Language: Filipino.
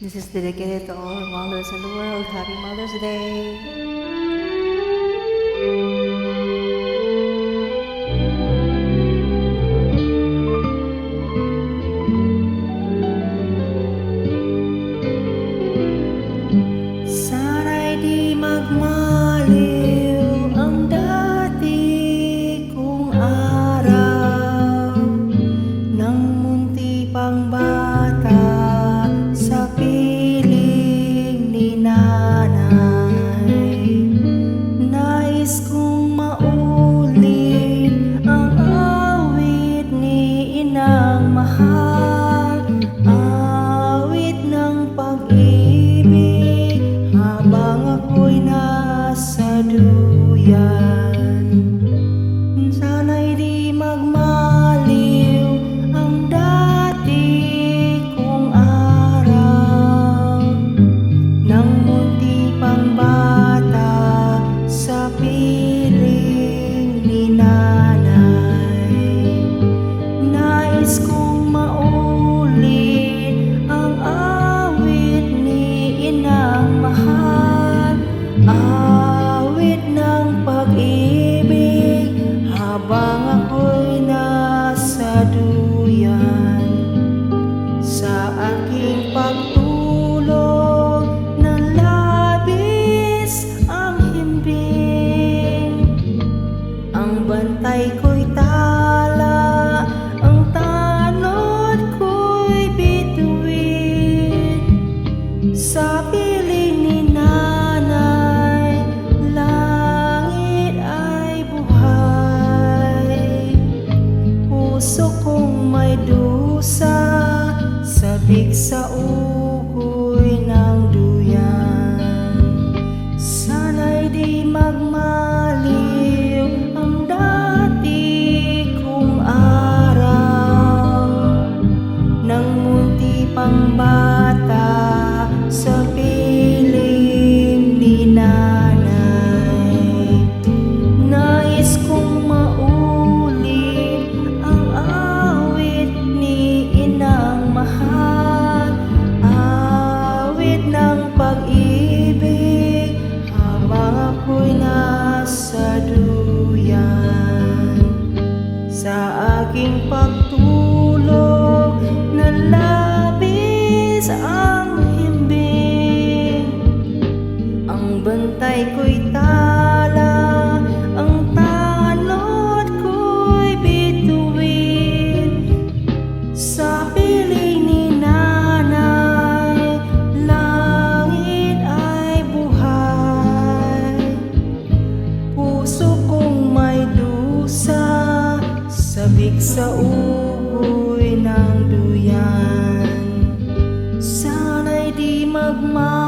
This is dedicated to all mothers in the world. Happy Mother's Day! ยา aking pagtulog na labis ang himbing. Ang bantay ko so puso kong may lusa Sabik sa ugoy ng duyan. Sana'y di magmahal